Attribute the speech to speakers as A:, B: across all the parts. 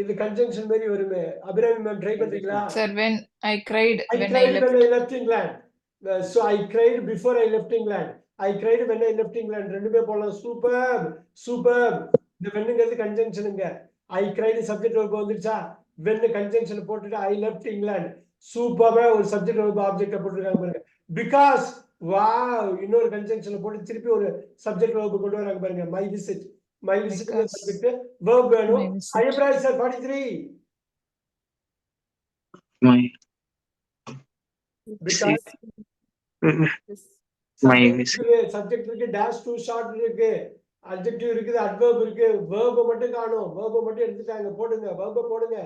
A: இது கன்ஜங்ஷன் மாதிரி வருமே. அபிராமி மேம் ட்ரை பண்றீங்களா?
B: Sir, when I cried
A: I
B: when I
A: cried
B: left.
A: when I left England. Uh, so I cried before I left England. I cried when I left England. ரெண்டுமே போடலாம் super super இந்த வெண்ணுங்கிறது கன்ஜங்ஷனுங்க I cried subject verb வந்துருச்சா? When conjunction போட்டுட்டு I left England சூப்பரா ஒரு subject verb object போட்டுருக்காங்க பாருங்க. பிகாஸ் வா இன்னொரு கன்ஜங்ஷன்ல போட்டு திருப்பி ஒரு சப்ஜெக்ட் verb கொண்டு வராங்க பாருங்க. My visit my visit
B: Because-
A: subject verb வேணும்
B: my visit.
A: Sir forty three
C: My
A: because
C: My
A: subject இருக்கு டேஷ் டூ ஷார்ட் இருக்கு அட்ஜெக்டிவ் இருக்குது அட்வர்ப் இருக்கு வேர்ப மட்டும் காணும் வேர்ப மட்டும் எடுத்துட்டாங்க போடுங்க வேர்ப போடுங்க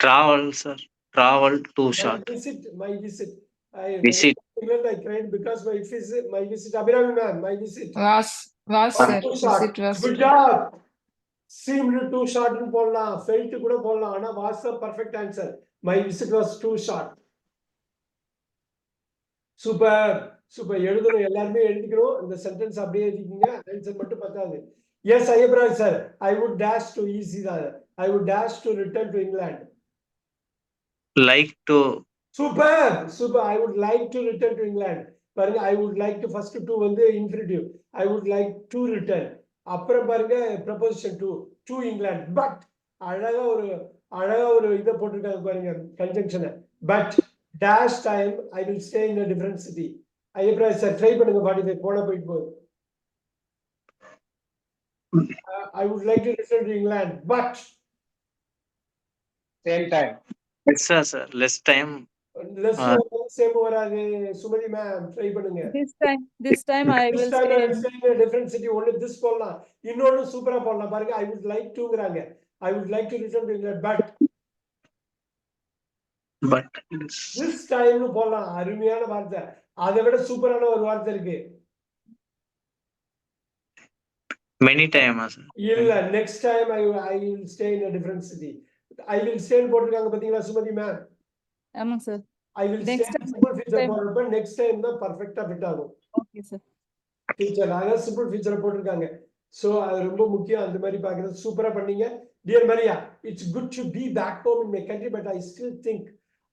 C: travel, sir. Travel too short.
A: Visit my visit I
C: Visit.
A: I cried because my visit my visit Abirami ma'am short.
B: Visit was.
A: Good job seemed too ஷார்ட்னு போடலாம். ஃபெல்ட் கூட போடலாம். ஆனா was perfect answer my visit was too short super super எழுதணும் எல்லாருமே எழுதிக்கணும் இந்த sentence அப்படியே எழுதிக்கிங்க. Answer மட்டும் பத்தாது. Yes Ayyapraj sir I would dash to easy தான் I would dash to return to England
C: Like to
A: super super I would like to return to England பாருங்க I would like to first to வந்து infinitive I would like to return அப்புறம் பாருங்க preposition to to England but அழகா ஒரு அழகா ஒரு இதை போட்டிருக்காங்க பாருங்க கன்ஜங்ஷனை but dash time I will stay in different city Ayyapraj sir try பண்ணுங்க ஃபார்ட்டி ஃபைவ் போன போயிட்டு போகுது I would like to return to England but
D: same time.
C: yes, sir, sir. Less time.
A: Less
C: Ah.
A: Same வராது. Sumathi ma'am try பண்ணுங்க.
E: This time, this time I will
A: This time I
E: stay.
A: will stay in a different city. ஒண்ணு this போடலாம். இன்னொன்னு சூப்பரா போடலாம். பாருங்க I would like டுங்கறாங்க I would like to return to England but
C: But it's
A: this டைம்னு போடலாம். அருமையான வார்த்தை. அதை விட சூப்பரான ஒரு வார்த்தை இருக்கு.
C: Many time, sir.
A: இல்ல next time I I will stay in a different city. I will stay போட்டிருக்காங்க பாத்தீங்களா சுமதி மேம்
E: ஆமாங்க sir
A: I will stay simple next time தான் பர்ஃபெக்ட்டா ஃபிட் ஆகும்
E: ஓகே சார்
A: ஃபீச்சர் அதாவது சிம்பிள் ஃபீச்சரை போட்டிருக்காங்க சோ அது ரொம்ப முக்கியம் அந்த மாதிரி பாக்குறது சூப்பரா பண்ணீங்க dear Maria it's good to be back home in my country but I still think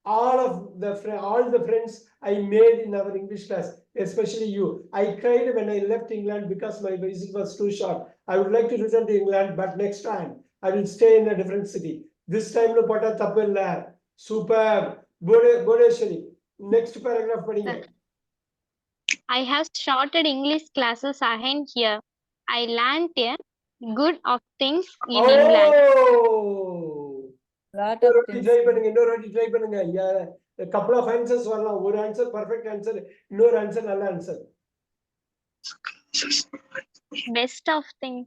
A: all of the fri- all the friends I made in our English class, especially you. I cried when I left England because my visit was too short. I would like to return to England, but next time I will stay in a different city. This time no pata தப்பு இல்ல super next paragraph படிங்க.
F: I have started English classes again here. I learnt a good of things in England.
E: Lot
A: இன்னொரு
E: of
A: வாட்டி try பண்ணுங்க இன்னொரு வாட்டி try பண்ணுங்க. Couple of answers வரலாம். ஒரு ஆன்சர் பர்ஃபெக்ட் ஆன்சர் இன்னொரு ஆன்சர் நல்ல ஆன்சர்
F: Best of things.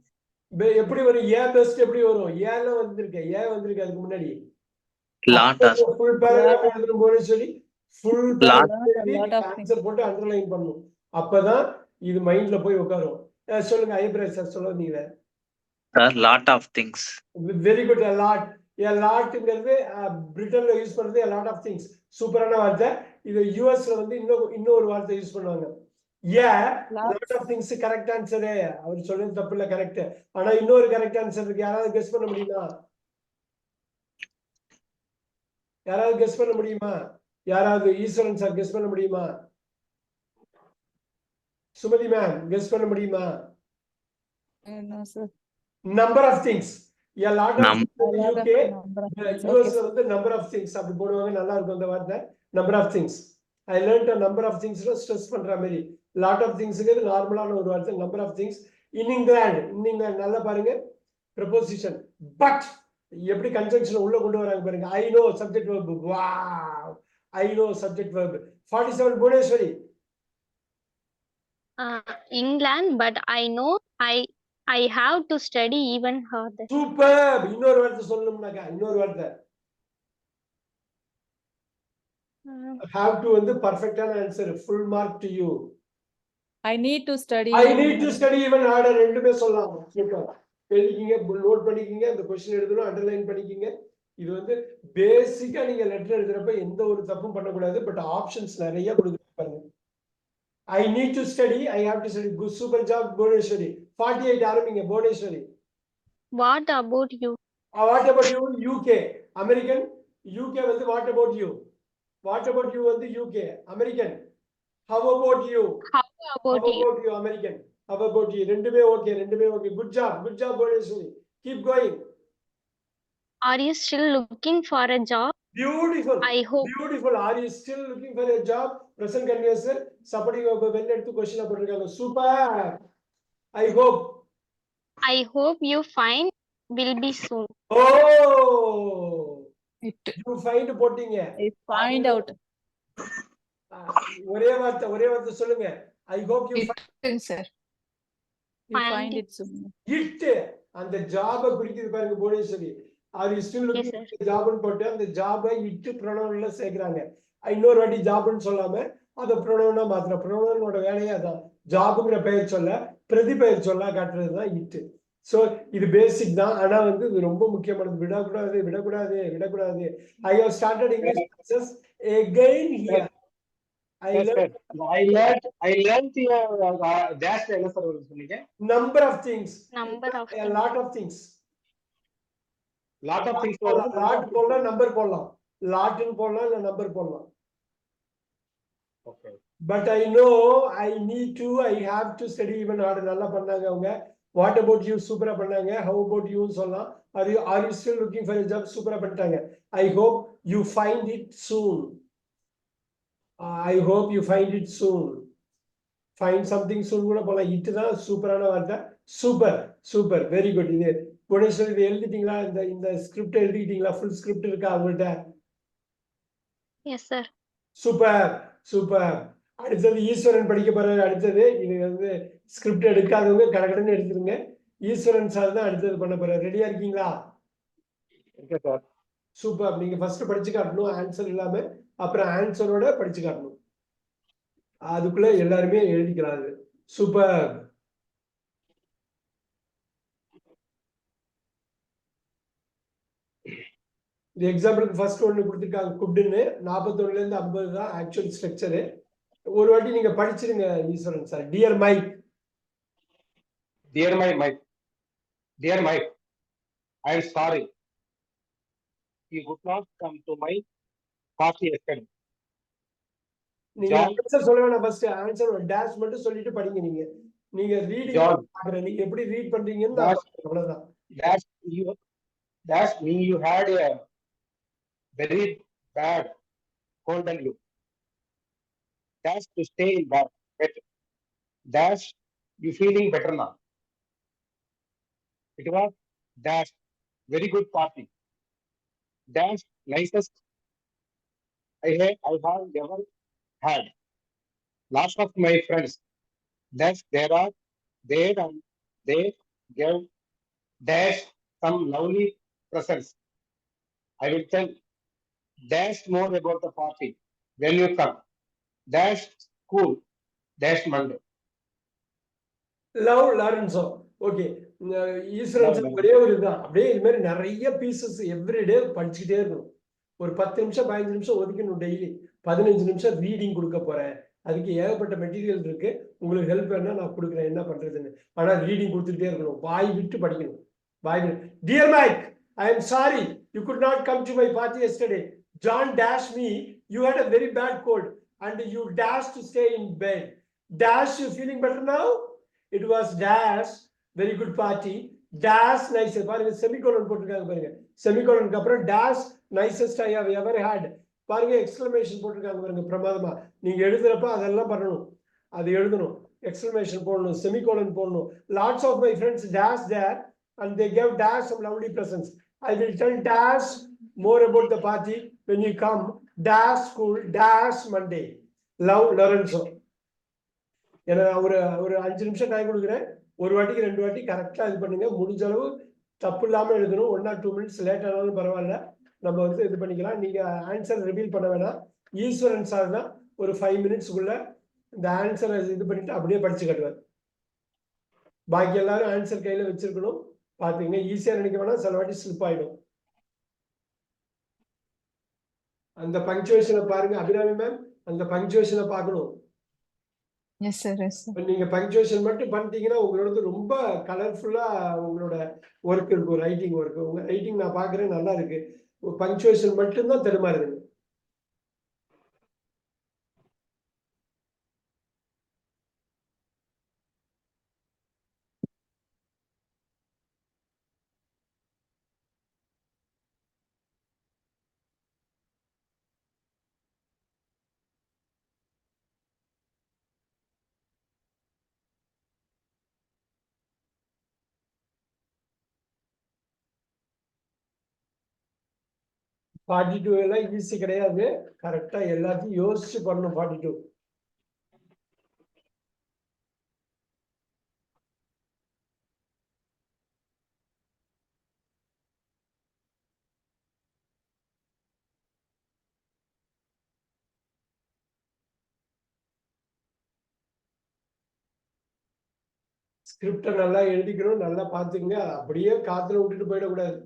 A: எப்படி வரும்? ஏன் பெஸ்ட் எப்படி வரும்? ஏன்ல வந்திருக்கு. ஏன் வந்திருக்கு அதுக்கு முன்னாடி. Full paragraph full. ஆன்சர் போட்டு அண்டர்லைன் பண்ணணும். அப்பதான் இது மைண்ட்ல போய் உட்காரும். சொல்லுங்க ஐப்ராஜ் சார் சொல்ல நீங்க.
C: Sir, lot of things.
A: Very good lot a லாட்ங்கிறது பிரிட்டன்ல யூஸ் பண்றது லாட் ஆஃப் திங்ஸ் சூப்பரான வார்த்தை. இது யூஎஸ்ல வந்து இன்னும் இன்னொரு வார்த்தை யூஸ் பண்ணுவாங்க. A. Lot of things correct answer அவர் சொல்றது தப்பு இல்ல கரெக்ட் ஆனா இன்னொரு கரெக்ட் ஆன்சர் இருக்கு. யாராவது கெஸ் பண்ண முடியுமா? யாராவது கெஸ் பண்ண முடியுமா? யாராவது ஈஸ்வரன் சார் கெஸ் பண்ண முடியுமா? சுமதி மேம் கெஸ் பண்ண முடியுமா? நம்பர் ஆஃப் திங்ஸ் வந்து நம்பர் ஆஃப் திங்ஸ் அப்படி போடுவாங்க நல்லா இருக்கும் அந்த வார்த்தை. Number of things I learned number of திங்ஸ்ல stress பண்ற மாதிரி. லாட் ஆஃப் திங்ஸ்ங்கிறது நார்மலான ஒரு வார்த்தை. Number of things in England in England நல்லா பாருங்க. ப்ரப்போசிஷன் பட் எப்படி கன்ஜங்ஷன் உள்ள கொண்டு வராங்க பாருங்க. I know subject verb. Wow I know subject verb. 47 Bhuvaneswari.
F: Uh, England, but I know I I have to study even harder.
A: சூப்பர் இன்னொரு வார்த்தை சொல்லணும்னாக்கா இன்னொரு வார்த்தை. ஹாவ் டு வந்து பர்ஃபெக்டான answer full mark to you
E: I need to study
A: I need to study even harder ரெண்டுமே சொல்லலாம். சூப்பர் எழுதிக்கிங்க நோட் பண்ணிக்கிங்க அந்த கொஸ்டின் எழுதணும் அண்டர்லைன் பண்ணிக்கிங்க. இது வந்து பேசிக்கா நீங்க லெட்டர் எழுதுறப்ப எந்த ஒரு தப்பும் பண்ணக்கூடாது பட் ஆப்ஷன்ஸ் நிறைய கொடுக்குறாங்க பாருங்க. I need to study I have to study super job Bhuvaneswari forty eight ஆரம்பிங்க Bhuvaneswari
F: What about you?
A: What about you UK American UK வந்து what about you what about you வந்து UK American how about you how? About you American how about you ரெண்டுமே okay ரெண்டுமே okay good job good job Bhuvaneswari keep going
F: Are you still looking for a job?
A: Beautiful
F: I hope.
A: Beautiful are you still looking for a job present continuous supporting வெளில எடுத்து question போட்டிருக்காங்க super I hope
F: I hope you find will be soon.
A: Oh. You find போட்டீங்க
E: find out.
A: Ah, ஒரே வார்த்தை ஒரே வார்த்தை சொல்லுங்க I hope you
B: It, sir.
F: Find it.
E: it. soon.
A: It அந்த ஜாப குறிக்குது பாருங்க புவனேஸ்வரி ஆர் யூ ஸ்டில் ஜாப்னு போட்டு அந்த ஜாபை இட்டு ப்ரொனவுன்ல சேர்க்கறாங்க. இன்னொரு வாட்டி ஜாப்னு சொல்லாம அதை ப்ரொனவுனா மாத்திர ப்ரொனவுனோட வேலையே அதான். ஜாபுங்கிற பெயர் சொல்ல பிரதி பெயர் சொல்ல காட்டுறது தான் இட்டு. ஸோ இது பேசிக் தான். ஆனா வந்து இது ரொம்ப முக்கியமானது. விடக்கூடாது விடக்கூடாது விடக்கூடாது. I have started English classes again here number of things
F: Number of
A: a lot of things.
D: Lot of things
A: போடலாம் லாட் போடலாம் நம்பர் போடலாம். லாட்னு போடலாம் இல்ல நம்பர் போடலாம்.
D: Okay.
A: But I know I need to I have to study even hard நல்லா பண்ணாங்க அவங்க. வாட் அபவுட் யூ சூப்பரா பண்ணாங்க. ஹவ் அபவுட் யூன்னு சொல்லலாம். Are you are you still looking for job சூப்பரா பண்ணிட்டாங்க. I hope you find it soon I hope you find it soon find something soon கூட போகலாம் இட்டு தான் சூப்பரான வார்த்தை. சூப்பர் சூப்பர் வெரி குட் இது குணேஸ்வர் இது எழுதிட்டீங்களா? இந்த இந்த ஸ்கிரிப்ட் எழுதிக்கிட்டீங்களா ஃபுல் ஸ்கிரிப்ட் இருக்கா அவங்கள்ட்ட?
F: Yes, sir.
A: சூப்பர் சூப்பர் அடுத்தது ஈஸ்வரன் படிக்க போறாரு. அடுத்தது இது வந்து ஸ்கிரிப்ட் எடுக்காதவங்க கடகடன்னு எடுத்துருங்க. ஈஸ்வரன் சார் தான் அடுத்தது பண்ண போறாரு. ரெடியா இருக்கீங்களா?
D: Okay, sir.
A: சூப்பர் நீங்க ஃபர்ஸ்ட் படிச்சு காட்டணும் ஆன்சர் இல்லாம அப்புறம் ஆன்சரோட படிச்சு காட்டணும் அதுக்குள்ள எல்லாருமே எழுதிக்கிறாங்க. சூப்பர் இந்த எக்ஸாம்பிளுக்கு ஃபர்ஸ்ட் ஒன்று கொடுத்துருக்காங்க. குட்டுன்னு. நாற்பத்தொன்னுல இருந்து ஐம்பது தான் ஆக்சுவல் ஸ்ட்ரக்சரு ஒரு வாட்டி நீங்க படிச்சிருங்க Eswaran sir dear Mike
D: dear my Mike dear Mike I am sorry You could not come to my party yesterday.
A: நீங்க. ஆன்சர் சொல்ல வேணாம் ஃபர்ஸ்ட் ஆன்சர் டேஷ் மட்டும் சொல்லிட்டு படிங்க நீங்க நீங்க ரீடிங். பாக்குறேன் நீங்க எப்படி ரீட் பண்றீங்கன்னு அவ்வளவுதான்
D: stay in bed, better. Dash, you feeling better now. It was dash, very good That's nicest I, I have ever had. Lots of my friends, that there are there and they gave dash some lovely presents. I will tell dash more about the party when you come. Dash school, dash Monday.
A: Love Lorenzo. Okay. Eswaran ஒரே ஒரு இதுதான். அப்படியே இது மாதிரி நிறைய pieces everyday படிச்சுக்கிட்டே இருக்கணும். ஒரு பத்து நிமிஷம் பதினஞ்சு நிமிஷம் ஒதுக்கணும் டெய்லி பதினஞ்சு நிமிஷம் ரீடிங் கொடுக்க போறேன். அதுக்கு ஏகப்பட்ட மெட்டீரியல் இருக்கு. உங்களுக்கு ஹெல்ப் வேணா நான் கொடுக்குறேன். என்ன பண்றதுன்னு. ஆனா ரீடிங் கொடுத்துட்டே இருக்கணும். வாய் விட்டு படிக்கணும். வாய் dear Mike I am sorry you could not come to my party yesterday John dash me you had a very bad cold and you dash to stay in bed dash you feeling better now it was dash very good party dash nice பாருங்க semicolon போட்டிருக்காங்க பாருங்க. செமிகோலனுக்கு அப்புறம் dash nicest I have ever had பாருங்க explanation போட்டிருக்காங்க பாருங்க பிரமாதமா. நீங்க எழுதுறப்ப அதெல்லாம் பண்ணணும். அது எழுதணும். எக்ஸ்பிளமேஷன் போடணும் செமிகோலன் போடணும். Lots of my friends dash there and they gave dash some lovely presents I will tell dash more about the party when you come dash school dash Monday love Lorenzo ஏன்னா ஒரு ஒரு அஞ்சு நிமிஷம் time கொடுக்குறேன். ஒரு வாட்டிக்கு ரெண்டு வாட்டி கரெக்டாக இது பண்ணுங்க. முடிஞ்ச அளவு தப்பு இல்லாமல் எழுதணும். One or two minutes late ஆனாலும் பரவாயில்ல. நம்ம வந்து இது பண்ணிக்கலாம். நீங்கள் ஆன்சர் ரிவீல் பண்ண வேணாம். ஈஸ்வரன் சார் தான் ஒரு ஃபைவ் மினிட்ஸ்க்குள்ள இந்த ஆன்சரை இது பண்ணிட்டு அப்படியே படிச்சு கட்டுவார். பாக்கி எல்லாரும் ஆன்சர் கையில் வச்சிருக்கணும். பாத்தீங்க ஈஸியாக நினைக்க வேணாம். சில வாட்டி ஸ்லிப் ஆகிடும் அந்த பங்க்சுவேஷனை பாருங்க. அபிராமி மேம் அந்த பங்க்சுவேஷனை பார்க்கணும்
B: எஸ் சார் எஸ் சார்
A: இப்ப நீங்க பங்க்சுவேஷன் மட்டும் பண்ணிட்டீங்கன்னா உங்களோட ரொம்ப கலர்ஃபுல்லா உங்களோட ஒர்க் இருக்கும் ரைட்டிங் ஒர்க் உங்க ரைட்டிங் நான் பாக்குறேன் நல்லா இருக்கு. பங்க்சுவேஷன் மட்டும்தான் தெருமாறுதுங்க ஃபார்ட்டி டூ எல்லாம் ஈஸி கிடையாது கரெக்டா எல்லாத்தையும் யோசிச்சு பண்ணணும் ஃபார்ட்டி டூ ஸ்கிரிப்டை நல்லா எழுதிக்கணும் நல்லா பார்த்துக்கங்க. அப்படியே காத்துல விட்டுட்டு போயிடக்கூடாது.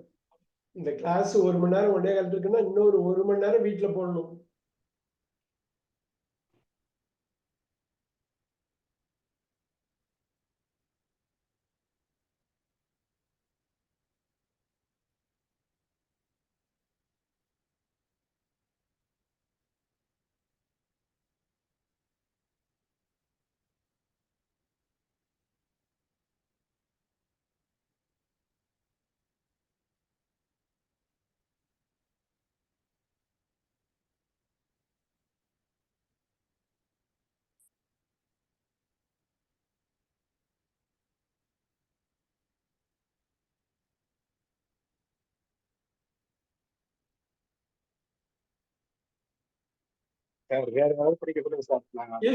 A: இந்த கிளாஸ் ஒரு மணி நேரம் ஒன்னே கால் இருக்குன்னா இன்னொரு ஒரு மணி நேரம் வீட்டுல போடணும்.
D: சார் வேற ஏதாவது படிக்க சொல்லுங்க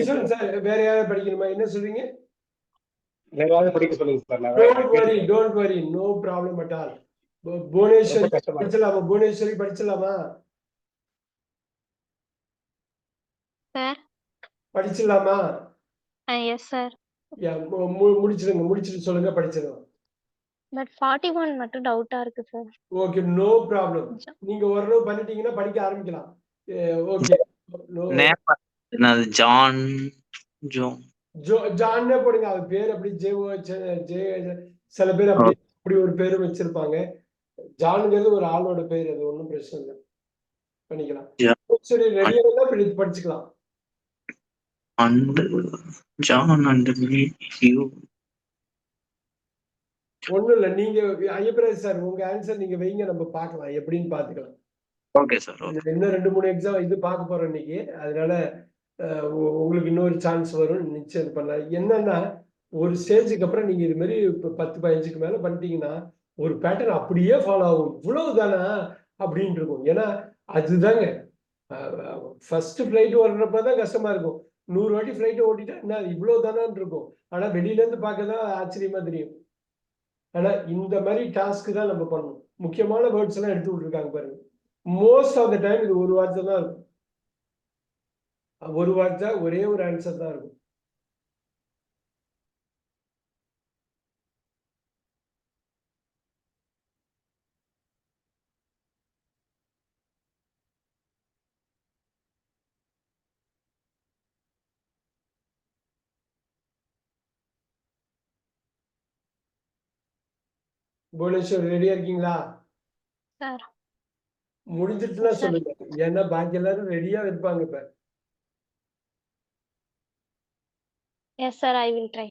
D: சார்.
A: சார் வேற யாராவது படிக்கணுமா? என்ன சொல்றீங்க?
D: வேற ஏதாவது படிக்க சொல்லுங்க சார் நான்
A: don't worry don't worry no problem at all Bhuvaneswari. படிச்சலாமா Bhuvaneswari படிச்சலாமா
F: சார்.
A: படிச்சிடலாமா?
F: எஸ் சார்
A: யா, மு- மு- முடிச்சிடுங்க முடிச்சிட்டு சொல்லுங்க படிச்சிடலாம்.
F: பட் ஃபார்ட்டி ஒன் மட்டும் டவுட்டா இருக்கு சார்
A: ஓகே நோ ப்ராப்ளம் நீங்க ஓரளவு பண்ணிட்டீங்கன்னா படிக்க ஆரம்பிக்கலாம். Okay
C: name John Joe.
A: Joe ஜான்னே போடுங்க அது பேர் அப்படி ஜே ஓ ஜே சில பேர் அப்படி அப்படி ஒரு பேரும் வச்சிருப்பாங்க. ஜானுங்கிறது ஒரு ஆளோட பேர் அது ஒன்றும் பிரச்சனை இல்லை. பண்ணிக்கலாம். சரி ரெடியா இருந்தா இப்படி படிச்சுக்கலாம்.
C: ஜான்
A: ஒண்ணும் இல்ல நீங்க ஐயப்பராஜ் சார் உங்க ஆன்சர் நீங்க வைங்க நம்ம பார்க்கலாம் எப்படின்னு பாத்துக்கலாம்
C: ஓகே சார்
A: இன்னும் ரெண்டு மூணு எக்ஸாம் இது பார்க்க போறோம் இன்னைக்கு. அதனால உங்களுக்கு இன்னொரு சான்ஸ் வரும். நிச்சயம் பண்ணலாம். என்னன்னா ஒரு ஸ்டேஜுக்கு அப்புறம் நீங்க இது மாதிரி பத்து பதினஞ்சுக்கு மேல பண்ணிட்டீங்கன்னா ஒரு பேட்டர்ன் அப்படியே ஃபாலோ ஆகும். இவ்வளவு தானா? அப்படின்னு இருக்கும். ஏன்னா அதுதாங்க. ஃபர்ஸ்ட் ஃபிளைட் ஓடுறப்ப தான் கஷ்டமா இருக்கும். நூறு வாட்டி ஃபிளைட் ஓட்டிட்டா என்ன? இவ்வளவு தானான் இருக்கும். ஆனா வெளியில இருந்து பார்க்க தான் ஆச்சரியமா தெரியும். ஆனா இந்த மாதிரி டாஸ்க் தான் நம்ம பண்ணணும். முக்கியமான வேர்ட்ஸ் எல்லாம் எடுத்து விட்டுருக்காங்க பாருங்க. மோஸ்ட் ஆஃப் த டைம் இது ஒரு வார்த்தை தான் இருக்கும் ஒரு வார்த்தை ஒரே ஒரு ஆன்சர் தான் இருக்கும் புவனேஸ்வர் ரெடியா இருக்கீங்களா
F: சார்
A: முடிஞ்சிட்டுனா
F: Sir.
A: சொல்லுங்க. ஏன்னா பாக்கி எல்லாரும் ரெடியா இருப்பாங்க இப்ப.
F: Yes sir I will try